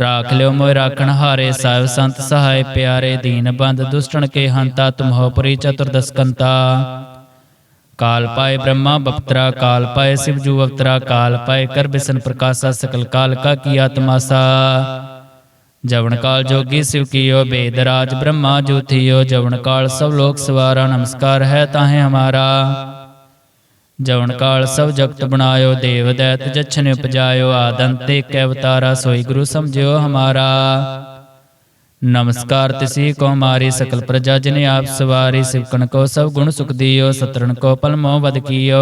ਰਾਖ ਲਿਓ ਮੋਇ ਰਾਖਣ ਹਾਰੇ ਸਾਹਿਬ ਸੰਤ ਸਹਾਇ ਪਿਆਰੇ ਦੀਨ ਬੰਦ ਦੁਸ਼ਟਣ ਕੇ ਹੰਤਾ ਤੁਮਹੋ ਪੁਰੀ ਚਤੁਰਦਸ ਕੰਤਾ ਕਾਲ ਪਾਏ ਬ੍ਰਹਮਾ ਬਪਤਰਾ ਕਾਲ ਪਾਏ ਸਿਵ ਜੂ ਅਵਤਰਾ ਕਾਲ ਪਾਏ ਕਰ ਬਿਸਨ ਪ੍ਰਕਾਸ਼ਾ ਸਕਲ ਕਾਲ ਕਾ ਕੀ ਆਤਮਾਸਾ ਜਵਨ ਕਾਲ ਜੋਗੀ ਸਿਵ ਕੀਓ ਬੇਦ ਰਾਜ ਬ੍ਰਹਮਾ ਜੋਥਿਓ ਜਵਨ ਕਾਲ ਸਭ ਲੋਕ ਸਵਾਰਾ ਨਮਸਕਾਰ ਹੈ ਤਾਹੇ ਹਮਾਰਾ ਜਵਨ ਕਾਲ ਸਭ ਜਗਤ ਬਣਾਇਓ, ਦੇਵ ਦੈਤ ਜਛਨ ਉਪਜਾਇਓ, ਆਦੰਤੇ ਕੈ ਅਵਤਾਰਾ ਸੋਈ ਗੁਰੂ ਸਮਝਿਓ ਹਮਾਰਾ। ਨਮਸਕਾਰ ਤਿਸੀ ਕੋ ਮਾਰੀ ਸਕਲ ਪ੍ਰਜਾ ਜਿਨ ਆਪ ਸਵਾਰੀ, ਸਿਵਕਣ ਕੋ ਸਭ ਗੁਣ ਸੁਖ ਦਿਓ ਸਤਰਨ ਕੋ ਪਲ ਮੋਹ ਵਦ ਕੀਓ।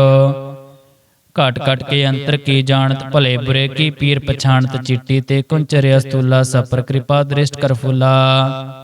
ਘਟ ਘਟ ਕੇ ਅੰਤਰ ਕੀ ਜਾਣਤ, ਭਲੇ ਬੁਰੇ ਕੀ ਪੀਰ ਪਛਾਣਤ, ਚਿੱਟੀ ਤੇ ਕੁੰਚਰਿ ਅਸਤੂਲਾ ਸਪਰ ਕਿਰਪਾ ਦ੍ਰਿਸ਼ਟ ਕਰ ਫੁਲਾ।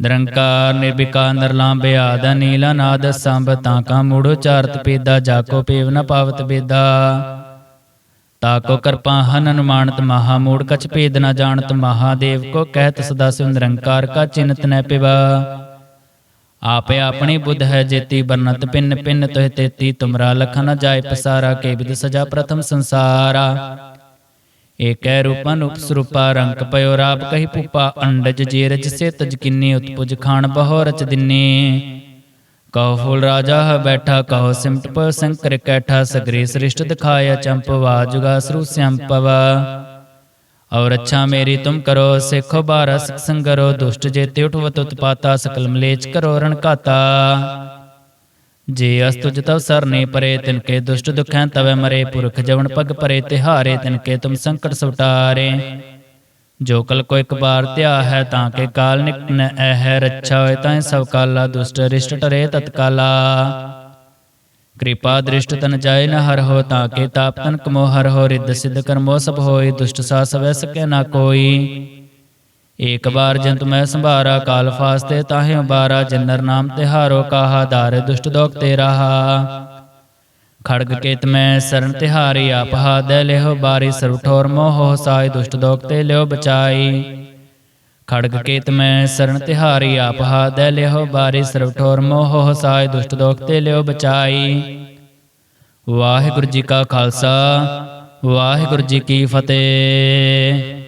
ਨਿਰੰਕਾਰ ਨਿਰਵਿਕਾਰ ਨਿਰਲਾਮ ਬਿਆਦ ਨੀਲਾ ਨਾਦ ਸੰਭ ਤਾਂ ਕਾ ਮੂੜ ਉਚਾਰਤ ਪੇਦਾ ਜਾਕੋ ਪੇਵ ਨ ਪਾਵਤ ਬੇਦਾ ਤਾਕੋ ਕਰਪਾ ਹਨ ਅਨੁਮਾਨਤ ਮਹਾ ਮੂੜ, ਕਛ ਭੇਦ ਨ ਜਾਣਤ ਮਹਾਦੇਵ ਕੋ, ਕਹਿਤ ਸਦਾ ਸਿਵ ਨਿਰੰਕਾਰ ਕਾ ਚਿੰਤ ਨੈ ਪਿਵਾ। ਆਪੇ ਆਪਣੀ ਬੁੱਧ ਹੈ ਜੇਤੀ ਬਰਨਤ ਪਿੰਨ ਪਿੰਨ ਤੋਹਿ ਤੇਤੀ, ਤੁਮਰਾ ਲਖ ਨ ਜਾਏ ਪਸਾਰਾ, ਕੇ ਵਿਦ ਸਜਾ ਪ੍ਰਥਮ ਸੰਸਾਰਾ। ਏਕੈ ਰੂਪਨ ਉਪਸਰੂਪਾ ਰੰਕ ਪਇਓ ਰਾਪ ਕਹੀ ਪੁਪਾ ਅੰਡਜ ਜੇ ਰਜ ਸੇ ਤਜ ਕਿੰਨੀ ਉਤਪੁਜ ਖਾਨ ਬਹੁ ਰਚ ਦਿਨੇ। ਕਹੋ ਫੂਲ ਰਾਜਾ ਹੈ ਬੈਠਾ, ਕਹੋ ਸਿਮਟ ਪ ਸੰਕਰ ਕੈਠਾ, ਸਗਰੇ ਸ੍ਰਿਸ਼ਟ ਦਿਖਾਇਆ ਚੰਪਵਾ ਜੁਗਾ ਸਰੂ ਸੰਪਵਾ ਔਰ ਅੱਛਾ ਮੇਰੀ ਤੁਮ ਕਰੋ, ਸਿੱਖੋ ਬਾਰਾ ਸਿਖ ਸੰਗਰੋ, ਦੁਸ਼ਟ ਜੇਤੇ ਉਠਵਤ ਉਤਪਾਤਾ ਸਕਲ ਮਲੇਚ ਕਰੋ ਰਣ ਕਾਤਾ ਜੇ ਅਸਤੁਜ ਤਵ ਸਰਨੇ ਪਰੇ, ਤਿਨ ਕੇ ਦੁਸ਼ਟ ਦੁਖੈ ਤਵੈ ਮਰੇ। ਪੁਰਖ ਜਵਨ ਪਗ ਪਰੇ, ਤਿਹਾਰੇ, ਤਿਨ ਕੇ ਤੁਮ ਸੰਕਟ ਸੁਟਾਰੇ ਜੋ ਕਲ ਕੋ ਇੱਕ ਬਾਰ ਧਿਆ ਹੈ, ਤਾਂ ਕੇ ਕਾਲ ਨਿਕਨ ਐ ਰੱਛਾ ਹੋਏ ਤਾਂ ਸਭ ਕਾਲਾ, ਦੁਸ਼ਟ ਰਿਸ਼ਟ ਟਰੇ ਤਤਕਾਲਾ। ਕਿਰਪਾ ਦ੍ਰਿਸ਼ਟ ਤਨ ਜਾਏ ਨ ਹਰ ਹੋ, ਤਾਂ ਕੇ ਤਾਪ ਤਨ ਕਮੋ ਹਰ ਹੋ। ਰਿੱਧ ਸਿੱਧ ਕਰਮੋ ਸਭ ਹੋਏ, ਦੁਸ਼ਟ ਸਾ ਸਵੈ ਸਕੈ ਨਾ ਕੋਈ। ਏਕ ਬਾਰ ਜੰਤ ਮੈਂ ਸੰਭਾਰਾ, ਕਾਲ ਫਾਸਤੇ ਤਾਹੇ ਉਬਾਰਾ, ਜਨਰ ਨਾਮ ਤਿਹਾਰੋ, ਕਾਹਾ ਦਾਰ ਦੁਸ਼ਟ ਦੋਖ ਤੇ ਰਹਾ ਖੜਗ ਕੇਤ ਮੈਂ ਸਰਨ ਤਿਹਾਰੀ, ਆਪ ਹਾਦੈ ਲਿਓ ਬਾਰੀ ਸਰਬ ਠੋਰ ਮੋਹ ਸਾਈ ਦੁਸ਼ਟ ਦੋਖ ਤੇ ਲਿਓ ਬਚਾਈ। ਖੜਗ ਕੇਤ ਮੈਂ ਸਰਨ ਤਿਹਾਰੀ ਆਪਹਾ ਹਾਦੈ ਲਿਹੋ ਬਾਰੀ ਸਰਵ ਠੋਰ ਮੋਹ ਸਾਈ ਦੁਸ਼ਟ ਦੋਖ ਤੇ ਲਿਓ ਬਚਾਈ। ਵਾਹਿਗੁਰੂ ਜੀ ਕਾ ਖਾਲਸਾ, ਵਾਹਿਗੁਰੂ ਜੀ ਕੀ ਫਤਿਹ।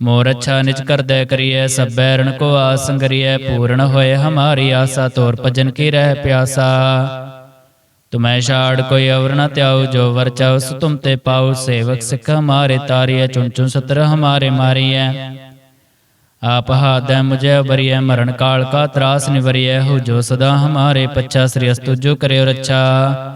ਮੋਰ ਅੱਛਾ ਨਿਜ ਕਰਦੈ ਕਰੀਐ, ਸਭੈ ਰਣ ਕੋ ਆਸ ਸੰਗਰੀਐ ਪੂਰਨ ਹੋਏ ਹਮਾਰੀ ਆਸਾ, ਤੋਰ ਭਜਨ ਕੀ ਰਹਿ ਪਿਆਸਾ। ਤੁਮੈ ਛਾੜ ਕੋਈ ਅਵਰ ਨ ਤਿਆਉ ਜੋ ਵਰ ਚਾਉ ਸੋ ਤੁਮ ਤੇ ਪਾਉ, ਸੇਵਕ ਸਿੱਖ ਹਮਾਰੇ ਤਾਰੀਐ, ਚੁਣ ਚੁਣ ਸਤਰ ਹਮਾਰੇ ਮਾਰੀਐ। ਆਪ ਹਾਦੈ ਮੁਝੇ ਬਰੀਐ ਮਰਨ ਕਾਲ ਕਾ ਤਰਾਸ ਨਿਵਰੀਐ ਹੋ ਜੋ ਸਦਾ ਹਮਾਰੇ ਪੱਛਾ, ਸ੍ਰੀ ਅਸਤੁ ਜੋ ਕਰਿਓ ਰੱਛਾ।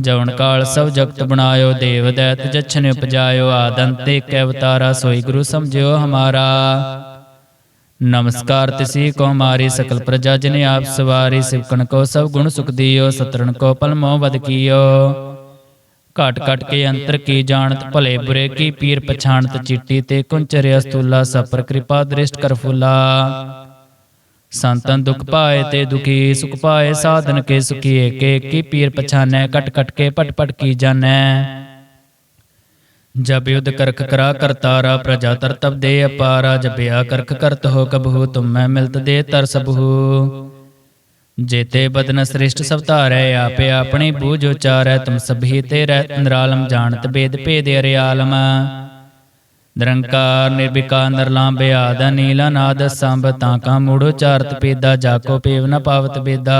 ਜਵਨ ਕਾਲ ਸਭ ਜਗਤ ਬਣਾਇਓ, ਦੇਵ ਦੈਤ ਜਛਨ ਉਪਜਾਇਓ, ਆਦੰਤ ਏਕ ਅਵਤਾਰਾ ਸੋਈ ਗੁਰੂ ਸਮਝਿਓ ਹਮਾਰਾ। ਨਮਸਕਾਰ ਤਿਸੀ ਕੋ ਮਾਰੀ ਸਕਲ ਪ੍ਰਜਾ ਜਿਨੇ ਆਪ ਸਵਾਰੀ, ਸਿਵਕਣ ਕੋ ਸਭ ਗੁਣ ਸੁਖ ਦਿਓ ਸਤਰਨ ਕੋ ਪਲ ਮੋਹ ਵਦ ਕੀਓ। ਘਟ ਘਟ ਕੇ ਅੰਤਰ ਕੀ ਜਾਣਤ, ਭਲੇ ਬੁਰੇ ਕੀ ਪੀਰ ਪਛਾਣਤ, ਚਿੱਟੀ ਤੇ ਕੁੰਚਰ ਅਸਤੂਲਾ ਸਪਰ ਕਿਰਪਾ ਦ੍ਰਿਸ਼ਟ ਕਰ ਫੁਲਾ। ਸੰਤਨ ਦੁਖ ਪਾਏ ਤੇ ਦੁਖੀ ਸੁਖ ਪਾਏ ਸਾਧਨ ਕੇ ਸੁਖੀ ਏਕੇ ਏਕੀ ਪੀਰ ਪਛਾਨੈ ਕਟ ਕਟ ਕੇ ਪਟ ਪਟ ਕੀ ਜਾਣੈ। ਜਬ ਯੁਧ ਕਰਖ ਕਰਾ ਕਰਤਾਰਾ ਪ੍ਰਜਾ ਤਰਤਬ ਦੇ ਅਪਾਰਾ ਜਬਿਆ ਕਰਖ ਕਰਤ ਹੋ ਕਬਹੂ ਤੁਮ ਮੈਂ ਮਿਲਤ ਦੇ ਤਰ ਸਬਹੂ। ਜੇਤੇ ਬਦਨ ਸ੍ਰਿਸ਼ਟ ਸਭ ਧਾਰੈ ਆਪੇ ਆਪਣੀ ਬੂਝ ਉਚਾਰੈ ਤੁਮ ਸਭੀ ਤੇ ਰਹਿ ਨਿਰਾਲਮ ਜਾਣਤ ਬੇਦ ਭੇਦ ਅਰਿਆਲਮ। ਨਿਰੰਕਾਰ ਨਿਰਵਿਕਾਰ ਨਿਰਲਾਂਬੇ ਆਦ ਨੀਲਾ ਨਾਦ ਸੰਭ ਤਾਂ ਕਾ ਮੂੜ ਉਚਾਰਤ ਪੇਦਾ ਜਾਕੋ ਪੇਵ ਨ ਪਾਵਤ ਬੇਦਾ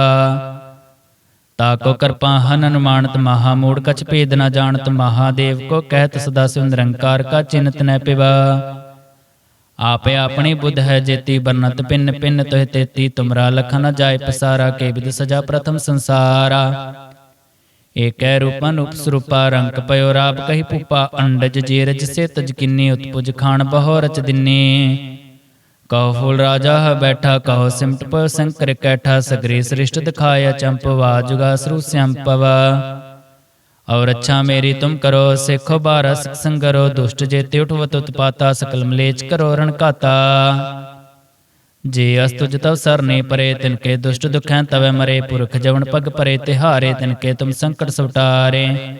ਤਾਕੋ ਕਿਰਪਾ ਹਨ ਅਨੁਮਾਨਤ ਮਹਾ ਮੂੜ, ਕਛ ਭੇਦ ਨ ਜਾਣਤ ਮਹਾਦੇਵ ਕੋ ਕਹਿਤ ਸਦਾ ਸਿਵ ਨਿਰੰਕਾਰ ਕਾ ਚਿੰਤ ਨ ਪਿਵਾ। ਆਪੇ ਆਪਣੀ ਬੁੱਧ ਹੈ ਜੇਤੀ ਬਰਨਤ ਪਿੰਨ ਪਿੰਨ ਤੋਹਿ ਤੇਤੀ, ਤੁਮਰਾ ਲਖਨ ਜਾਏ ਪਸਾਰਾ ਕੇਵਿਦ ਸਜਾ ਪ੍ਰਥਮ ਸੰਸਾਰਾ। ਏਕੈ ਰੂਪਨ ਉਪਸਰੂਪਾ ਰੰਕ ਪਇਓ ਰਾਪ ਕਹੀ ਪੂਪਾ, ਅੰਡਜ ਜੀਰਜ ਸੇ ਤਜ ਕਿੰਨੀ ਉਤਪੁਜ ਖਾਨ ਬਹੁ ਰਚ ਦਿੰਨੀ। ਕਹੋ ਫੂਲ ਰਾਜਾ ਹੈ ਬੈਠਾ, ਕਹੋ ਸਿਮਟ ਪ ਸੰਕਰ ਕੈਠਾ, ਸਗਰੀ ਸ੍ਰਿਸ਼ਟ ਦਿਖਾਇਆ ਚੰਪਵਾ ਜੁਗਾ ਸਰੂ ਸੰਪਵ। ਔਰ ਅੱਛਾ ਮੇਰੀ ਤੁਮ ਕਰੋ, ਸਿੱਖੋ ਬਾਰਸ ਸੰਗਰੋ ਦੁਸ਼ਟ ਜੇਤੇ ਉਠਵਤ ਉਤਪਾਤਾ, ਸਕਲ ਮਲੇਚ ਕਰੋ ਰਣ ਘਾਤਾ ਜੇ ਅਸਤੁਜ ਤਵ ਸਰਨੇ ਪਰੇ, ਤਿਨ ਕੇ ਦੁਸ਼ਟ ਦੁਖੈ ਤਵੈ ਮਰੇ, ਪੁਰਖ ਜਵਨ ਪਗ ਪਰੇ, ਤਿਹਾਰੇ ਤਿਨ ਕੇ ਤੁਮ ਸੰਕਟ ਸੁਟਾਰੇ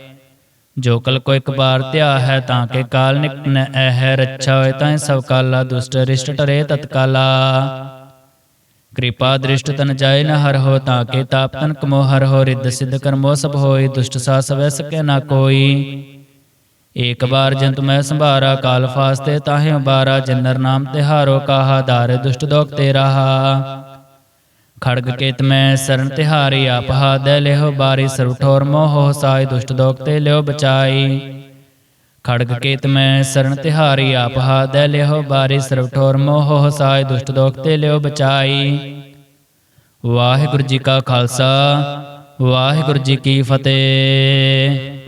ਜੋ ਕਲ ਕੋ ਇੱਕ ਬਾਰ ਧਿਆ ਹੈ, ਤਾਂ ਕੇ ਕਾਲ ਨਿਕਟ ਨ ਐਹ ਰੱਛਾ ਹੋਏ, ਤਾਂ ਸਭ ਕਾਲਾ ਦੁਸ਼ਟ ਰਿਸ਼ਟ ਟਰੇ ਤਤਕਾਲਾ। ਕਿਰਪਾ ਦ੍ਰਿਸ਼ਟ ਤਨ ਜਾਏ ਨ ਹਰ ਹੋ, ਤਾਂ ਕੇ ਤਾਪ ਤਨ ਕਮੋ ਹਰ ਹੋ, ਰਿੱਧ ਸਿੱਧ ਕਰਮੋ ਸਭ ਹੋਏ, ਦੁਸ਼ਟ ਸਾ ਸਵੈ ਸਕੈ ਨਾ ਕੋਈ। ਏਕ ਬਾਰ ਜੰਤ ਮੈਂ ਸੰਭਾਰਾ, ਕਾਲ ਫਾਸਤੇ ਤਾਹੇ ਬਾਰਾ ਜਨਰ ਨਾਮ ਤਿਹਾਰੋ ਕਾਹਾ ਧਾਰੇ ਦੁਸ਼ਟ ਦੋਖ ਤੇ ਰਹਾ। ਖੜਗ ਕੇਤ ਮੈਂ ਸਰਨ ਤਿਹਾਰੀ, ਆਪ ਹਾਦੈ ਲਿਓ ਬਾਰੀ, ਸਰਬ ਮੋਹ ਸਾਈ ਦੁਸ਼ਟ ਦੋਖ ਤੇ ਲਿਓ ਬਚਾਈ। ਖੜਗ ਕੇਤ ਮੈਂ ਸਰਨ ਤਿਹਾਰੀ ਆਪਹਾ ਹਾਦੈ ਲਿਹੋ ਬਾਰੀ, ਸਰਬ ਠੋਰ ਮੋਹ ਸਾਈ ਦੁਸ਼ਟ ਦੋਖ ਤੇ ਲਿਓ ਬਚਾਈ। ਵਾਹਿਗੁਰੂ ਜੀ ਕਾ ਖਾਲਸਾ, ਵਾਹਿਗੁਰੂ ਜੀ ਕੀ ਫਤਿਹ।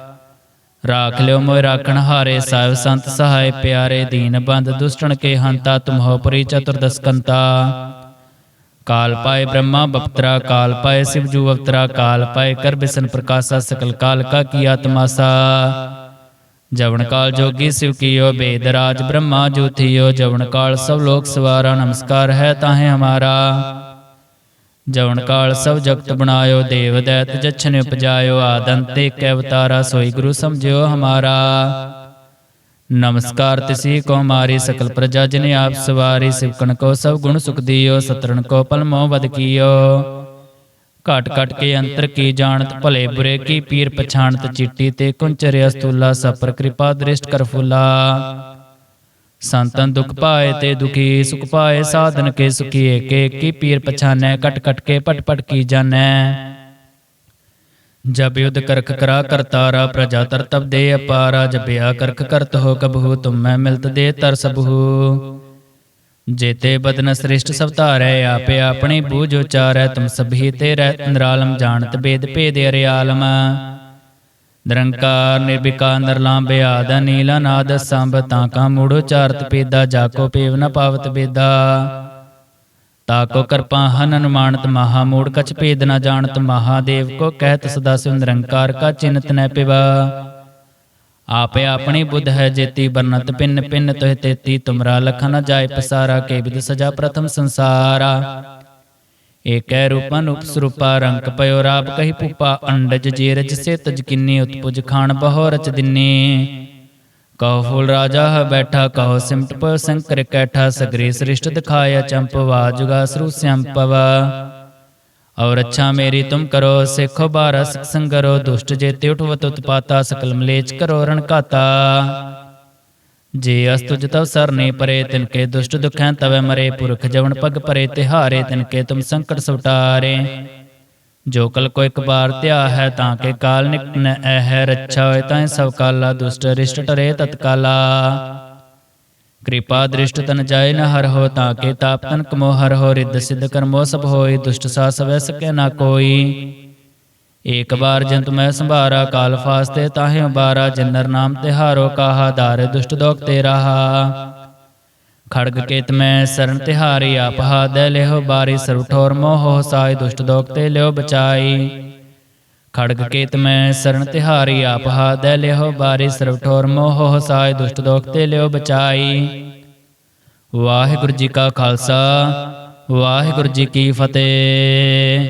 ਰਾਖ ਲਿਓ ਮੋਇ ਰਾਖਣ ਹਾਰੇ, ਸਾਹਿਬ ਸੰਤ ਸਹਾਇ ਪਿਆਰੇ ਦੀਨ ਬੰਦ, ਦੁਸ਼ਟਣ ਕੇ ਹੰਤਾ, ਤੁਮਹੋ ਪਰੀ ਚਤੁਰਦਸਕੰਤਾ ਕਾਲ ਪਾਏ ਬ੍ਰਹਮਾ ਬਪਤਰਾ ਕਾਲ ਪਾਏ ਸਿਵ ਜੂ ਅਵਤਰਾ, ਕਾਲ ਪਾਏ ਕਰ ਬਿਸਨ ਪ੍ਰਕਾਸ਼ਾ, ਸਕਲ ਕਾਲ ਕਾ ਕੀ ਆਤਮਾਸਾ ਜਵਨ ਕਾਲ ਜੋਗੀ ਸਿਵ ਕੀਓ, ਬੇਦ ਰਾਜ ਬ੍ਰਹਮਾ ਜੂਥਿਓ ਜਵਨ ਕਾਲ ਸਭ ਲੋਕ ਸਵਾਰਾ, ਨਮਸਕਾਰ ਹੈ ਤਾਹੇ ਹਮਾਰਾ। ਜਵਨ ਕਾਲ ਸਭ ਜਗਤ ਬਣਾਇਓ ਦੇਵ ਦੈਤ ਜਛਨ ਉਪਜਾਇਓ ਆਦੰਤ ਏਕ ਅਵਤਾਰਾ ਸੋਈ ਗੁਰੂ ਸਮਝਿਓ ਹਮਾਰਾ। ਨਮਸਕਾਰ ਤਿਸੀ ਕੋ ਮਾਰੀ ਸਕਲ ਪ੍ਰਜਾ ਜਿਨੇ ਆਪ ਸਵਾਰੀ ਸਿਵਕਣ ਕੋ ਸਭ ਗੁਣ ਸੁਖ ਦਿਓ ਸਤਰਨ ਕੋ ਪਲ ਮੋਹ ਵਦ ਕੀਓ। ਘਟ ਘਟ ਕੇ ਅੰਤਰ ਕੀ ਜਾਣਤ ਭਲੇ ਬੁਰੇ ਕੀ ਪੀਰ ਪਛਾਣਤ ਚਿੱਟੀ ਤੇ ਕੁੰਚਰ ਅਸਤੂਲਾ ਸਪਰ ਕਿਰਪਾ ਦ੍ਰਿਸ਼ਟ ਕਰ ਫੁਲਾ। ਸੰਤਨ ਦੁਖ ਪਾਏ ਤੇ ਦੁਖੀ ਸੁਖ ਪਾਏ ਸਾਧਨ ਕੇ ਸੁਖੀ ਏਕੇ ਕੀ ਪੀਰ ਪਛਾਨੈ ਕਟ ਕਟ ਕੇ ਪਟ ਪਟ ਕੀ ਜਾਣੈ। ਜਬ ਯੁਧ ਕਰਖ ਕਰਾ ਕਰਤਾਰਾ ਪ੍ਰਜਾ ਤਰਤਬ ਦੇ ਅਪਾਰਾ ਜਬਿਆ ਕਰਖ ਕਰਤ ਹੋ ਕਬਹੂ ਤੁਮ ਮੈਂ ਮਿਲਤ ਦੇ ਤਰ ਸਬਹੂ ਜੇਤੇ ਬਦਨ ਸ੍ਰਿਸ਼ਟ ਸਭ ਧਾਰੈ ਆਪੇ ਆਪਣੀ ਬੂਝ ਉਚਾਰੈ ਤੁਮ ਸਭੀ ਤੇ ਰਹਿ ਨਿਰਾਲਮ ਜਾਣਤ ਬੇਦ ਭੇਦ ਅਰਿਆਲਮ। ਨਿਰੰਕਾਰ ਨਿਰਵਿਕਾਰ ਨਿਰਲਾਂਬੇ ਆਦ ਨੀਲਾ ਨਾਦ ਸੰਭ ਤਾਂ ਕਾ ਮੂੜ ਉਚਾਰਤ ਪੇਦਾ ਜਾਕੋ ਪੇਵ ਨ ਪਾਵਤ ਬੇਦਾ ਤਾਕੋ ਕਿਰਪਾ ਹਨ ਅਨੁਮਾਨਤ ਮਹਾ ਮੂੜ, ਕਛ ਭੇਦ ਨ ਜਾਣਤ ਮਹਾਦੇਵ ਕੋ ਕਹਿਤ ਸਦਾ ਸਿਵ ਨਿਰੰਕਾਰ ਕਾ ਚਿੰਤ ਨੈ ਪਿਵਾ। ਆਪੇ ਆਪਣੀ ਬੁੱਧ ਹੈ ਜੇਤੀ ਬਰਨਤ ਪਿੰਨ ਪਿੰਨ ਤੋਹਿ ਤੇਤੀ, ਤੁਮਰਾ ਲਖਨ ਜਾਏ ਪਸਾਰਾ, ਕੇ ਵਿਦ ਸਜਾ ਪ੍ਰਥਮ ਸੰਸਾਰਾ। ਏਕੈ ਰੂਪਨ ਉਪਸਰੂਪਾ ਰੰਕ ਪਇਓ ਰਾਪ ਕਹੀ ਪੂਪਾ ਅੰਡਜ ਜੀਰਜ ਸੇ ਤਜ ਕਿੰਨੀ ਉਤਪੁਜ ਖਾਨ ਬਹੁ ਰਚ ਦਿਨੀ। ਕਹੋ ਫੂਲ ਰਾਜਾ ਹੈ ਬੈਠਾ, ਕਹੋ ਸਿਮਟ ਪ ਸੰਕਰ ਕੈਠਾ, ਸਗਰੀ ਸ੍ਰਿਸ਼ਟ ਦਿਖਾਇਆ ਚੰਪਵਾ ਜੁਗਾ ਸਰੂ ਸੰਪਵ ਔਰ ਅੱਛਾ ਮੇਰੀ ਤੁਮ ਕਰੋ, ਸਿੱਖੋ ਬਾਰਾ ਸੰਗਰੋ, ਦੁਸ਼ਟ ਜੇ ਤੇ ਉਠਵਤ ਉਤਪਾਤਾ ਸਕਲ ਮਲੇਚ ਕਰੋ ਰਣਕਾਤਾ ਜੇ ਅਸਤੁਜ ਤਵ ਸਰਨੇ ਪਰੇ, ਤਿਨ ਦੁਸ਼ਟ ਦੁਖੈ ਤਵੈ ਮਰੇ, ਪੁਰਖ ਜਵਨ ਪਗ ਪਰੇ, ਤਿਹਾਰੇ ਤਿਨ ਤੁਮ ਸੰਕਟ ਸੁਟਾਰੇ ਜੋ ਕਲ ਕੋ ਇੱਕ ਬਾਰ ਧਿਆ ਹੈ, ਤਾਂ ਕੇ ਕਾਲ ਨਿਕਟ ਨ ਐਹ ਰੱਛਾ ਹੋਏ ਤਾਂ ਸਭ ਕਾਲਾ, ਦੁਸ਼ਟ ਰਿਸ਼ਟ ਟਰੇ ਤਤਕਾਲਾ ਕਿਰਪਾ ਦ੍ਰਿਸ਼ਟ ਤਨ ਜਾਏ ਨ ਹਰ ਹੋ, ਤਾਂ ਕੇ ਤਾਪ ਤਨ ਕਮੋ ਹਰ ਹੋ, ਰਿੱਧ ਸਿੱਧ ਕਰਮੋ ਸਭ ਹੋਏ, ਦੁਸ਼ਟ ਸਾ ਸਵੈ ਸਕੈ ਨਾ ਕੋਈ। ਏਕ ਬਾਰ ਜੰਤ ਮੈਂ ਸੰਭਾਰਾ, ਕਾਲ ਫਾਸਤੇ ਤਾਹਿ ਉਬਾਰਾ ਜਿਨਰ ਨਾਮ ਤਿਹਾਰੋ ਕਾਹਾ ਦਾਰ ਦੁਸ਼ਟ ਦੋਖ ਤੇ ਰਹਾ। ਖੜਗ ਕੇਤ ਮੈਂ ਸਰਨ ਤਿਹਾਰੀ ਆਪ ਹਾਦੈ ਲਿਓ ਬਾਰੀ ਸਰਬ ਠੋਰ ਮੋਹ ਸਾਈ, ਦੁਸ਼ਟ ਦੋਖ ਤੇ ਲਿਓ ਬਚਾਈ। ਖੜਗ ਕੇਤ ਮੈਂ ਸਰਨ ਤਿਹਾਰੀ ਆਪਹਾ ਹਾਦੈ ਲਿਓ ਬਾਰੀ ਸਰਬ ਠੋਰ ਮੋਹ ਸਾਈ, ਦੁਸ਼ਟ ਦੋਖ ਤੇ ਲਿਓ ਬਚਾਈ। ਵਾਹਿਗੁਰੂ ਜੀ ਕਾ ਖਾਲਸਾ, ਵਾਹਿਗੁਰੂ ਜੀ ਕੀ ਫਤਿਹ।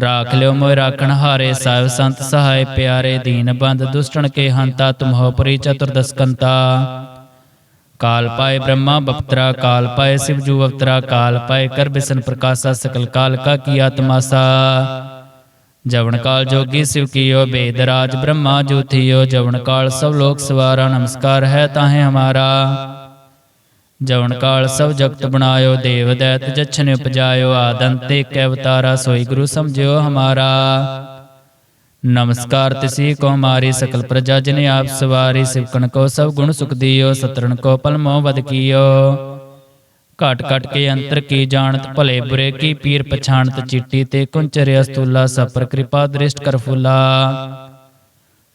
ਰਾਖ ਲਿਓ ਮੋਇ ਰਾਖਣ ਹਾਰੇ ਸਾਹਿਬ ਸੰਤ ਸਹਾਇ ਪਿਆਰੇ ਦੀਨ ਬੰਦ ਦੁਸ਼ਟਣ ਕੇ ਹੰਤਾ ਤੁਮਹੋ ਪਰੀ ਚਤੁਰਦਸ ਕੰਤਾ ਕਾਲ ਪਾਏ ਬ੍ਰਹਮਾ ਬਪਤਰਾ ਕਾਲ ਪਾਏ ਸਿਵ ਜੂ ਅਵਤਰਾ ਕਾਲ ਪਾਏ ਕਰ ਬਿਸਨ ਪ੍ਰਕਾਸ਼ਾ ਸਕਲ ਕਾਲ ਕਾ ਕੀ ਆਤਮਾਸਾ ਜਵਨ ਕਾਲ ਜੋਗੀ ਸਿਵ ਕੀਓ ਬੇਦ ਰਾਜ ਬ੍ਰਹਮਾ ਜੋਥਿਓ ਜਵਨ ਕਾਲ ਸਭ ਲੋਕ ਸਵਾਰਾ ਨਮਸਕਾਰ ਹੈ ਤਾਹੇ ਹਮਾਰਾ ਜਵਨ ਕਾਲ ਸਭ ਜਗਤ ਬਣਾਇਓ, ਦੇਵ ਦੈਤ ਜਛਨ ਉਪਜਾਇਓ, ਆਦੰਤੇ ਕੈ ਅਵਤਾਰਾ ਸੋਈ ਗੁਰੂ ਸਮਝਿਓ ਹਮਾਰਾ। ਨਮਸਕਾਰ ਤਿਸੀ ਕੋ ਮਾਰੀ ਸਕਲ ਪ੍ਰਜਾ ਜਨ ਆਪ ਸਵਾਰੀ, ਸਿਵਕਣ ਕੋ ਸਭ ਗੁਣ ਸੁਖ ਦਿਓ ਸਤਰਨ ਕੋ ਪਲ ਮੋਹ ਵਦ ਕੀਓ। ਘਟ ਘਟ ਕੇ ਅੰਤਰ ਕੀ ਜਾਣਤ, ਭਲੇ ਬੁਰੇ ਕੀ ਪੀਰ ਪਛਾਣਤ, ਚਿੱਟੀ ਤੇ ਕੁੰਚਰਿ ਅਸਤੂਲਾ ਸਪਰ ਕਿਰਪਾ ਦ੍ਰਿਸ਼ਟ ਕਰ ਫੁਲਾ।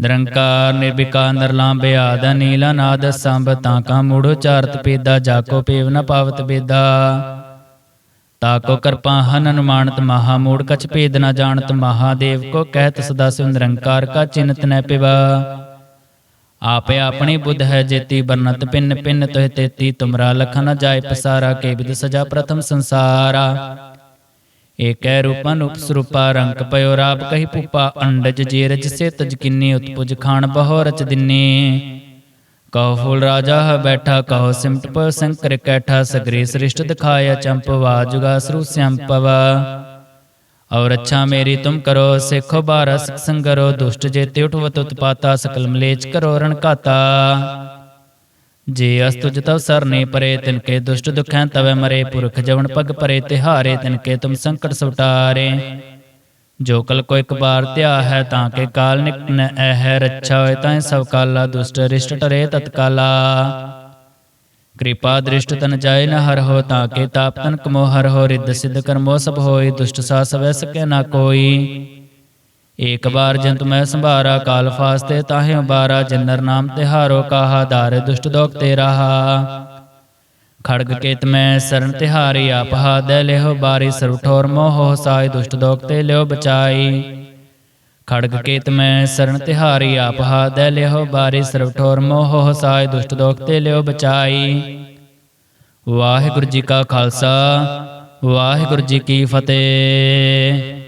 ਨਿਰੰਕਾਰ ਨਿਰਵਿਕਾਰ ਨਿਰਲਾਮ ਬਿਆਦ ਨੀਲਾ ਨਾਦ ਸੰਭ ਤਾਂ ਕਾ ਮੂੜ ਉਚਾਰਤ ਪੇਦਾ ਜਾਕੋ ਪੇਵ ਨ ਪਾਵਤ ਬੇਦਾ ਤਾਕੋ ਕਿਰਪਾ ਹਨ ਅਨੁਮਾਨਤ ਮਹਾ ਮੂੜ, ਕਛ ਭੇਦ ਨ ਜਾਣਤ ਮਹਾਦੇਵ ਕੋ, ਕਹਿਤ ਸਦਾ ਸਿਵ ਨਿਰੰਕਾਰ ਕਾ ਚਿੰਤ ਨ ਪਿਵਾ। ਆਪੇ ਆਪਣੀ ਬੁੱਧ ਹੈ ਜੇਤੀ ਬਰਨਤ ਪਿੰਨ ਪਿੰਨ ਤੋਹਿ ਤੇਤੀ, ਤੁਮਰਾ ਲਖਨ ਜਾਏ ਪਸਾਰਾ, ਕੇ ਵਿਦ ਸਜਾ ਪ੍ਰਥਮ ਸੰਸਾਰਾ। ਏਕੈ ਰੂਪਨ ਉਪਸਰੂਪਾ ਰੰਕ ਪਇਓ ਰਾਪ ਕਹੀ ਪੂਪਾ ਅੰਡਜ ਜੀਰਜ ਸੇ ਤਜ ਉਤਪੁਜ ਖਾਨ ਬਹੁ ਰਚ ਦਿਨੀ। ਕਹੋ ਫੂਲ ਰਾਜਾ ਹੈ ਬੈਠਾ, ਕਹੋ ਸਿਮਟ ਪ ਸੰਕਰ ਕੈਠਾ, ਸਗਰੇ ਸ੍ਰਿਸ਼ਟ ਦਿਖਾਇਆ ਚੰਪਵਾ ਜੁਗਾ ਸਰੂ ਸੰਪਵ ਔਰ ਅੱਛਾ ਮੇਰੀ ਤੁਮ ਕਰੋ, ਸਿੱਖੋ ਬਾਰਾ ਸੰਗਰੋ ਦੁਸ਼ਟ ਜੇ ਤੇ ਉਠਵਤ ਉਤਪਾਤਾ, ਸਕਲ ਮਲੇਚ ਕਰੋ ਰਣ ਕਾਤਾ ਜੇ ਅਸਤੁਜ ਤਵ ਸਰਨੇ ਪਰੇ ਤਿਨ ਕੇ ਦੁਸ਼ਟ ਦੁਖੈ ਤਵੈ ਮਰੇ ਪੁਰਖ ਜਵਨ ਪਗ ਪਰੇ ਤਿਹਾਰੇ ਤਿਨ ਕੇ ਤੁਮ ਸੰਕਟ ਸੁਟਾਰੇ ਜੋ ਕਲ ਕੋ ਇੱਕ ਬਾਰ ਧਿਆ ਹੈ ਤਾਂ ਕੇ ਕਾਲ ਨਿਕਟ ਨ ਐਹ ਰੱਛਾ ਹੋਏ ਤਾਂ ਸਭ ਕਾਲਾ ਦੁਸ਼ਟ ਰਿਸ਼ਟ ਟਰੇ ਤਤਕਾਲਾ। ਕਿਰਪਾ ਦ੍ਰਿਸ਼ਟ ਤਨ ਜਾਏ ਨ ਹਰ ਹੋ ਤਾਂ ਕੇ ਤਾਪ ਤਨ ਕਮੋ ਹਰ ਹੋ ਰਿੱਧ ਸਿੱਧ ਕਰਮੋ ਸਭ ਹੋਏ ਦੁਸ਼ਟ ਸਾ ਸਵੈ ਸਕੈ ਨਾ ਕੋਈ। ਏਕ ਬਾਰ ਜੰਤ ਮੈਂ ਸੰਭਾਰਾ, ਕਾਲ ਫਾਸਤੇ ਤਾਹਿ ਉਬਾਰਾ, ਜਿਨਰ ਨਾਮ ਤਿਹਾਰੋ, ਕਾਹਾ ਦਾਰ ਦੁਸ਼ਟ ਦੋਖ ਤੇ ਰਹਾ ਖੜਗ ਕੇਤ ਮੈਂ ਸਰਨ ਤਿਹਾਰੀ, ਆਪ ਹਾਦੈ ਲਿਓ ਬਾਰੀ, ਸਰਬ ਠੋਰ ਮੋਹ ਸਾਈ ਦੁਸ਼ਟ ਦੋਖ ਤੇ ਲਿਓ ਬਚਾਈ। ਖੜਗ ਕੇਤ ਮੈਂ ਸਰਨ ਤਿਹਾਰੀ ਆਪਹਾ ਹਾਦੈ ਲਿਹੋ ਬਾਰੀ, ਸਰਬ ਠੋਰ ਮੋਹ ਸਾਈ ਦੁਸ਼ਟ ਦੋਖ ਤੇ ਲਿਓ ਬਚਾਈ। ਵਾਹਿਗੁਰੂ ਜੀ ਕਾ ਖਾਲਸਾ, ਵਾਹਿਗੁਰੂ ਜੀ ਕੀ ਫਤਿਹ।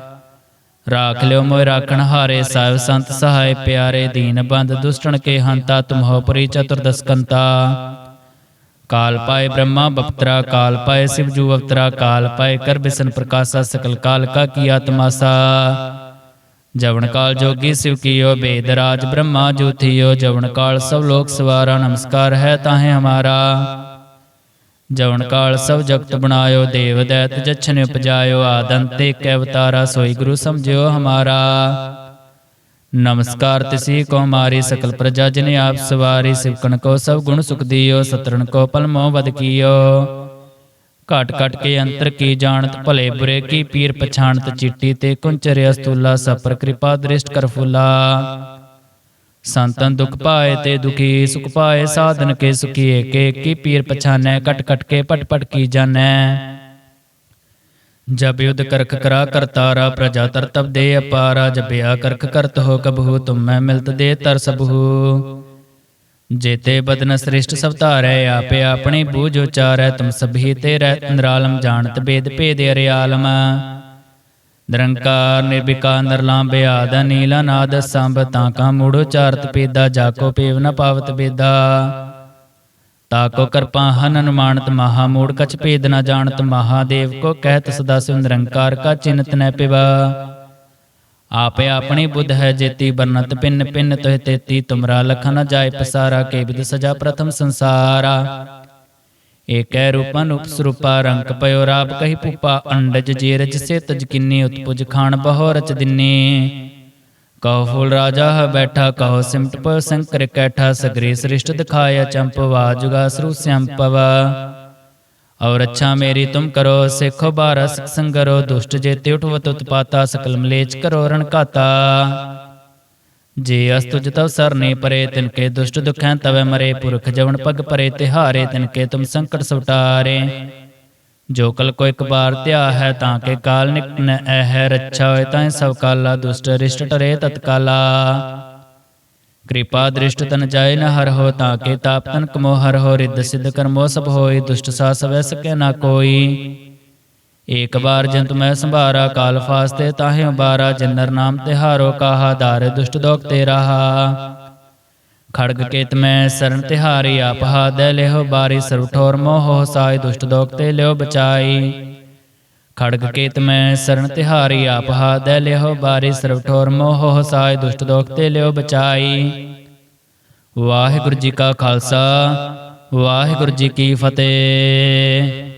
ਰਾਖ ਲਿਓ ਮੋਇ ਰਾਖਣ ਹਾਰੇ ਸਾਹਿਬ ਸੰਤ ਸਹਾਇ ਪਿਆਰੇ, ਦੀਨ ਬੰਦ ਦੁਸ਼ਟਣ ਕੇ ਹੰਤਾ ਤੁਮਹੋ ਪਰੀ ਚਤੁਰਦਸਕੰਤਾ। ਕਾਲ ਪਾਏ ਬ੍ਰਹਮਾ ਬਪਤਰਾ, ਕਾਲ ਪਾਏ ਸਿਵ ਜੂ ਅਵਤਰਾ, ਕਾਲ ਪਾਏ ਕਰ ਬਿਸਨ ਪ੍ਰਕਾਸ਼ਾ, ਸਕਲ ਕਾਲ ਕਾ ਕੀ ਆਤਮਾਸਾ ਜਵਨ ਕਾਲ ਜੋਗੀ ਸਿਵ ਕੀਓ, ਬੇਦ ਰਾਜ ਬ੍ਰਹਮਾ ਜੋਥਿਓ ਜਵਨ ਕਾਲ ਸਭ ਲੋਕ ਸਵਾਰਾ, ਨਮਸਕਾਰ ਹੈ ਤਾਹੇ ਹਮਾਰਾ। ਜਵਨ ਕਾਲ ਸਭ ਜਗਤ ਬਣਾਇਓ ਦੇਵ ਦੈਤ ਜਛਨ ਉਪਜਾਇਓ ਆਦੰਤ ਏਕ ਅਵਤਾਰਾ ਸੋਈ ਗੁਰੂ ਸਮਝਿਓ ਹਮਾਰਾ। ਨਮਸਕਾਰ ਤਿਸੀ ਕੋ ਮਾਰੀ ਸਕਲ ਪ੍ਰਜਾ ਜਿਨੇ ਆਪ ਸਵਾਰੀ ਸਿਵਕਣ ਕੋ ਸਭ ਗੁਣ ਸੁਖ ਦਿਓ ਸਤਰਨ ਕੋ ਪਲ ਮੋਹ ਵਦ ਕੀਓ। ਘਟ ਘਟ ਕੇ ਅੰਤਰ ਕੀ ਜਾਣਤ ਭਲੇ ਬੁਰੇ ਕੀ ਪੀਰ ਪਛਾਣਤ ਚਿੱਟੀ ਤੇ ਕੁੰਚਰ ਅਸਤੂਲਾ ਸਪਰ ਕਿਰਪਾ ਦ੍ਰਿਸ਼ਟ ਕਰ ਫੁਲਾ। ਸੰਤਨ ਦੁਖ ਪਾਏ ਤੇ ਦੁਖੀ ਸੁਖ ਪਾਏ ਸਾਧਨ ਕੇ ਸੁਖੀ ਏਕੇ ਕੀ ਪੀਰ ਪਛਾਨੈ ਕਟ ਕਟ ਕੇ ਪਟ ਪਟ ਕੀ ਜਾਣੈ। ਜਬ ਯੁਧ ਕਰਖ ਕਰਾ ਕਰਤਾਰਾ ਪ੍ਰਜਾ ਤਰਤਬ ਦੇ ਅਪਾਰਾ ਜਬਿਆ ਕਰਖ ਕਰਤ ਹੋ ਕਬਹੂ ਤੁਮ ਮੈਂ ਮਿਲਤ ਦੇ ਤਰ ਸਬਹੂ ਜੇਤੇ ਬਦਨ ਸ੍ਰਿਸ਼ਟ ਸਭ ਧਾਰੈ ਆਪੇ ਆਪਣੀ ਬੂਝ ਉਚਾਰੈ ਤੁਮ ਸਭੀ ਤੇ ਰਹਿ ਨਿਰਾਲਮ ਜਾਣਤ ਬੇਦ ਭੇਦ ਅਰਿਆਲਮ। ਨਿਰੰਕਾਰ ਨਿਰਵਿਕਾਰ ਨਿਰਲਾਂਬੇ ਆਦ ਨੀਲਾ ਨਾਦ ਸੰਭ ਤਾਂ ਕਾ ਮੂੜ ਉਚਾਰਤ ਪੇਦਾ ਜਾਕੋ ਪੇਵ ਨ ਪਾਵਤ ਬੇਦਾ ਤਾਕੋ ਕਰਪਾ ਹਨ ਅਨੁਮਾਨਤ ਮਹਾ ਮੂੜ, ਕਛ ਭੇਦ ਨ ਜਾਣਤ ਮਹਾਦੇਵ ਕੋ ਕਹਿਤ ਸਦਾ ਸਿਵ ਨਿਰੰਕਾਰ ਕਾ ਚਿੰਤ ਨੈ ਪਿਵਾ। ਆਪੇ ਆਪਣੀ ਬੁੱਧ ਹੈ ਜੇਤੀ ਬਰਨਤ ਪਿੰਨ ਪਿੰਨ ਤੋਹਿ ਤੇਤੀ, ਤੁਮਰਾ ਲਖਨ ਜਾਏ ਪਸਾਰਾ ਕੇ ਵਿਦ ਸਜਾ ਪ੍ਰਥਮ ਸੰਸਾਰਾ। ਏਕੈ ਰੂਪਨ ਉਪਸਰੂਪਾ ਰੰਕ ਪਇਓ ਰਾਪ ਕਹੀ ਪੂਪਾ ਅੰਡਜ ਜੀਰਜ ਸੇ ਤਜ ਕਿੰਨੀ ਉਤਪੁਜ ਖਾਨ ਬਹੁ ਰਚ ਦਿੰਨੀ ਕਹੋ ਫੂਲ ਰਾਜਾ ਹੈ ਬੈਠਾ ਕਹੋ ਸਿਮਟ ਪ ਸੰਕਰ ਕੈਠਾ ਸਗਰੀ ਸ੍ਰਿਸ਼ਟ ਦਿਖਾਇਆ ਚੰਪਵਾ ਜੁਗਾ ਸਰੂ ਸੰਪਵ ਔਰ ਅੱਛਾ ਮੇਰੀ ਤੁਮ ਕਰੋ ਸਿੱਖੋ ਬਾਰਸ ਸੰਗਰੋ ਦੁਸ਼ਟ ਜੇਤੇ ਉਠਵਤ ਉਤਪਾਤਾ ਸਕਲ ਮਲੇਚ ਕਰੋ ਰਣ ਘਾਤਾ ਤਵ ਸਰਨੇ ਪਰੇ ਤਿਨ ਕੇ ਦੁਸ਼ਟ ਦੁਖੈ ਤਵੈ ਮਰੇ, ਪੁਰਖ ਜਵਨ ਪਗ ਪਰੇ, ਤਿਹਾਰੇ ਤਿਨ ਕੇ ਤੁਮ ਸੰਕਟ ਸੁਟਾਰੇ ਜੋ ਕਲ ਕੋ ਇੱਕ ਬਾਰ ਧਿਆ ਹੈ, ਤਾਂ ਕੇ ਕਾਲ ਨਿਕਟ ਨ ਐਹ ਰੱਛਾ ਹੋਏ, ਤਾਂ ਸਭ ਕਾਲਾ ਦੁਸ਼ਟ ਰਿਸ਼ਟ ਟਰੇ ਤਤਕਾਲਾ। ਕਿਰਪਾ ਦ੍ਰਿਸ਼ਟ ਤਨ ਜਾਏ ਨ ਹਰ ਹੋ, ਤਾਂ ਕੇ ਤਾਪ ਤਨ ਕਮੋ ਹਰ ਹੋ, ਰਿੱਧ ਸਿੱਧ ਕਰਮੋ ਸਭ ਹੋਏ, ਦੁਸ਼ਟ ਸਾ ਸਵੈ ਸਕੈ ਨਾ ਕੋਈ। ਏਕ ਬਾਰ ਜੰਤ ਮੈਂ ਸੰਭਾਰਾ, ਕਾਲ ਫਾਸਤੇ ਤਾਹੇ ਉਬਾਰਾ, ਜਿਨਰ ਨਾਮ ਤਿਹਾਰੋ ਕਾਹਾ, ਦਾਰ ਦੁਸ਼ਟ ਦੋਖ ਤੇ ਰਹਾ। ਖੜਗ ਕੇਤ ਮੈਂ ਸਰਨ ਤਿਹਾਰੀ ਆਪ ਹਾਦੈ ਲਿਓ ਬਾਰੀ, ਸਰਬ ਠੋਰ ਮੋਹ ਸਾਈ ਦੁਸ਼ਟ ਦੋਖ ਤੇ ਲਿਓ ਬਚਾਈ ਖੜਗ ਕੇਤ ਮੈਂ ਸਰਨ ਤਿਹਾਰੀ ਆਪ ਹਾਦੈ ਲਿਹੋ ਬਾਰੀ, ਸਰਬ ਠੋਰ ਮੋਹ ਸਾਈ ਦੁਸ਼ਟ ਦੋਖ ਤੇ ਲਿਓ ਬਚਾਈ ਵਾਹਿਗੁਰੂ ਜੀ ਕਾ ਖਾਲਸਾ, ਵਾਹਿਗੁਰੂ ਜੀ ਕੀ ਫਤਿਹ।